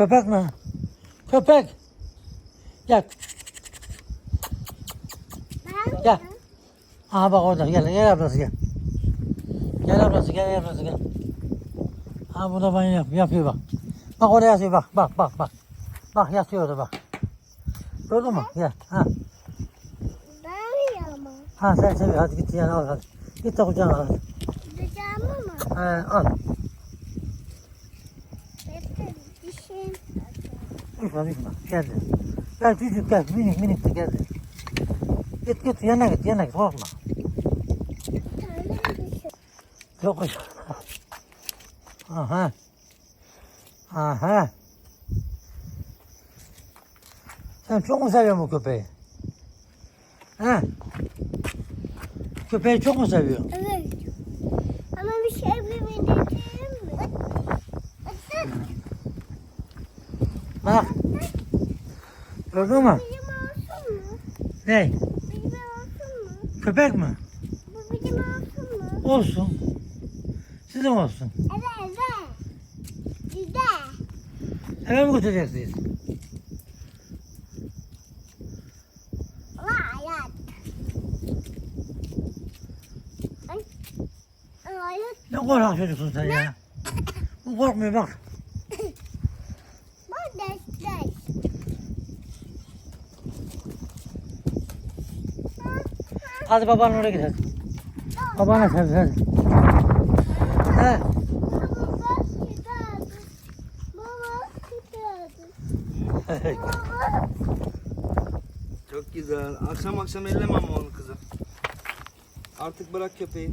Köpek mi? Köpek. Gel. Gel. Aha bak orada. Gel. Gel ablası gel. Gel ablası gel. Gel ablası gel. Ha burada banyo yap, yapıyor bak. Bak oraya yatıyor bak. Bak bak bak. Bak yatıyor orada bak. Gördün mü? Gel. Ha. Ha sen seviyor. Hadi git yani al hadi. Git de kucağına al. hadi. Dudağımı mı? He, al. Düşme düşme. Geldi. Gel çocuk gel. Minik minik de geldi. Git git yana git yana git korkma. Yok kuş. Aha. Aha. Sen çok mu seviyorsun bu köpeği? He? Köpeği çok mu seviyorsun? Evet. Ama bir şey bilmeyeceğim mi? Bak. Olsun mu? Ne? Bizim olsun mu? Köpek mi? Bu bizim olsun mu? Olsun. Sizin olsun. Evet evet. Güzel. Eve mi götüreceksiniz? Ne korkak çocuksun sen ya. Bu korkmuyor bak. Bu destek. Hadi babanın oraya gidelim. Babana sev hadi. He. Baba. Baba. Baba. Çok güzel. Akşam akşam elleme ama onu kızım. Artık bırak köpeği.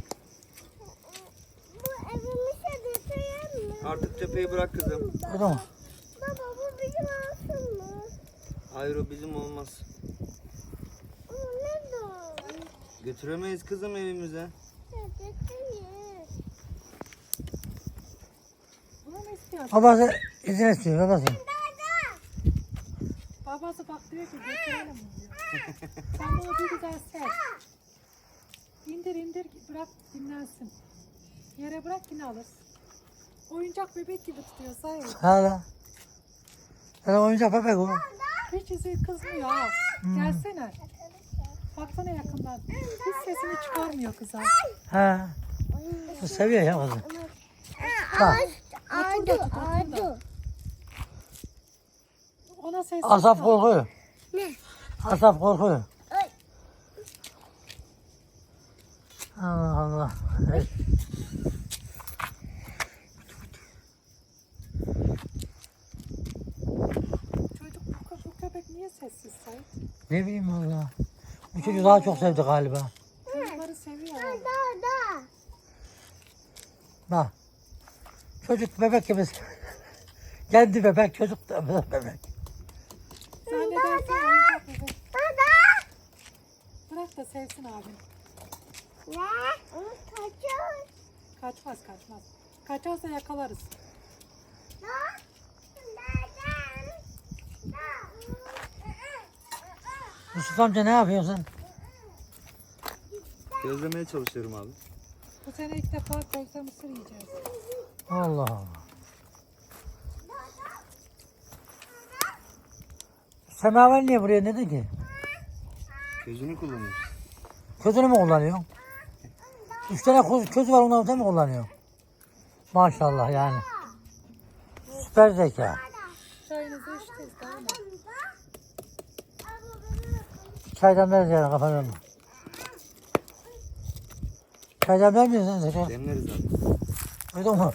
Bu evimize götüreyim mi? Artık köpeği bırak kızım. Mü? Baba bu bizim olsun mu? Hayır o bizim olmaz. Götüremeyiz kızım evimize. Bunu mu istiyorsun? Babası izin istiyor babası. Babası bak diyor ki götürelim mi diyor. Sen bunu bir güzel sev. İndir indir bırak dinlensin. Yere bırak yine alır. Oyuncak bebek gibi tutuyor sayın. Hala. Sen oyuncak bebek o. Hiç yüzü kızmıyor ha. Gelsene. Baksana yakından. Hiç sesini çıkarmıyor kıza. He. Bu seviyor ya kızı. Bak. Ardu, ardu. Ona ses Asaf korkuyor. Ne? Asaf korkuyor. Allah Allah. Çocuk bu, bu köpek niye sessiz sayın? Ne bileyim valla. Bu çocuğu daha çok sevdi galiba. Çocukları seviyor. Da da. Bak. Çocuk bebek gibi. Kendi bebek, çocuk da bebek. Sen de dersin oyuncak bebek. Da da. Bırak da sevsin abim. Ne? Onu kaçıyor. Kaçmaz kaçmaz. Kaçarsa yakalarız. Da. Da da. Da. Yusuf amca ne yapıyorsun? Gözlemeye çalışıyorum abi. Bu sene ilk defa közde mısır yiyeceğiz. Allah Allah. Semaver niye buraya ne ki? Gözünü kullanıyor. Közünü mü kullanıyor? Üç tane köz, köz var ondan sen mi kullanıyor? Maşallah yani. Süper zeka. Çayınızı içtiniz değil mi? Çaydan ver yani önüne. Çaydan vermiyorsun sen zeka. Demleriz abi. Duydun mu?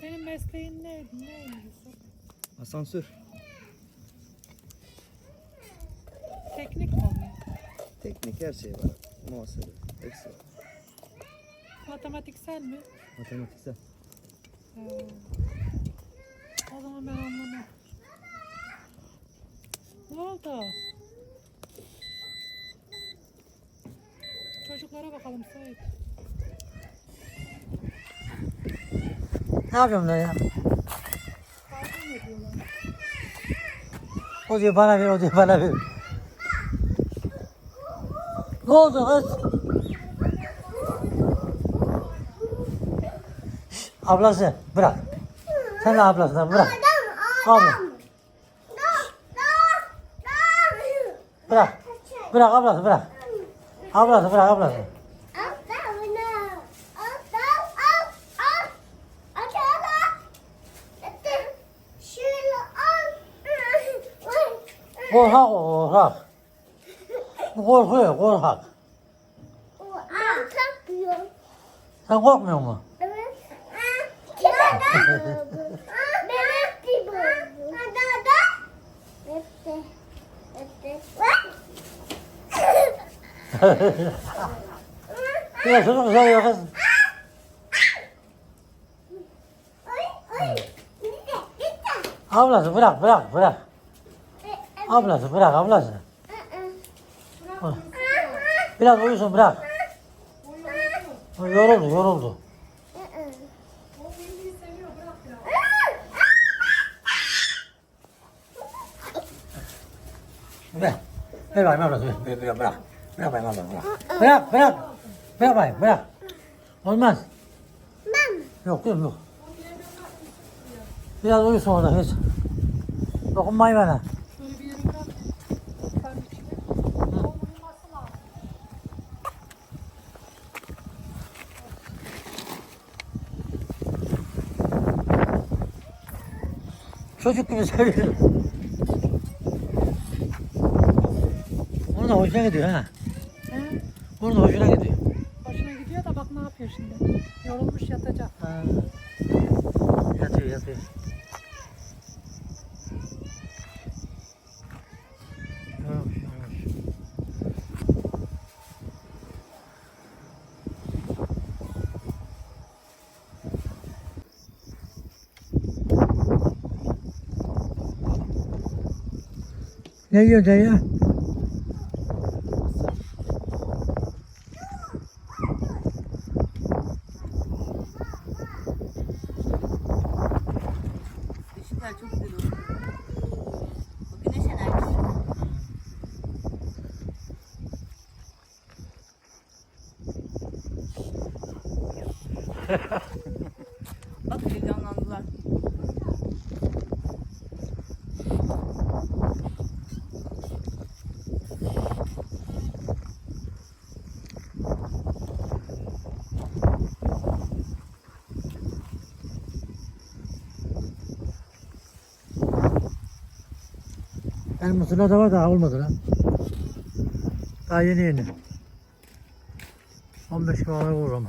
Senin mesleğin ne? Ne Yusuf? Asansör. Teknik mi oluyor? Teknik her şey var. Muhasebe. Hepsi var. Matematiksel mi? Matematiksel. Ee, o zaman ben anlamam. Ne oldu? Çocuklara bakalım Sait. Ne yapıyorum lan ya? O diyor bana ver, o diyor bana ver. Ne oldu kız? Şşt, ablası bırak. Sen de ablasını bırak. Abla. Bırak. Bırak ablası bırak. Ablası bırak ablası. Korkak o korkak. Bu korkuyor korkak. Sen korkmuyor musun? Ya çocuk güzel kız. Ablası bırak bırak bırak. Ablası bırak ablası. Biraz uyusun bırak. O Yoruldu yoruldu. Bırak. Ver. Bakayım ablası ver. Ver, bırak. Bırak bakayım ablası bırak. Bırak bırak. Bırak bakayım bırak. Olmaz. Yok yok yok. Biraz uyusun orada hiç. Dokunmayın bana. Şöyle bir yere bırak. Sen içine. O uyuması lazım. Çocuk gibi söylüyorum. Onun da hoşuna gidiyor ha. He? Onun da hoşuna gidiyor. Hoşuna gidiyor da bak ne yapıyor şimdi. Yorulmuş yatacak. Ha. Yatıyor yatıyor. Ne yiyor dayı? Işıklar çok güzel oluyor. Bu güneş enerjisi. Bak heyecanlandılar. El mısırla da var daha olmadı lan. Daha yeni yeni. 15 kilo vurur ama.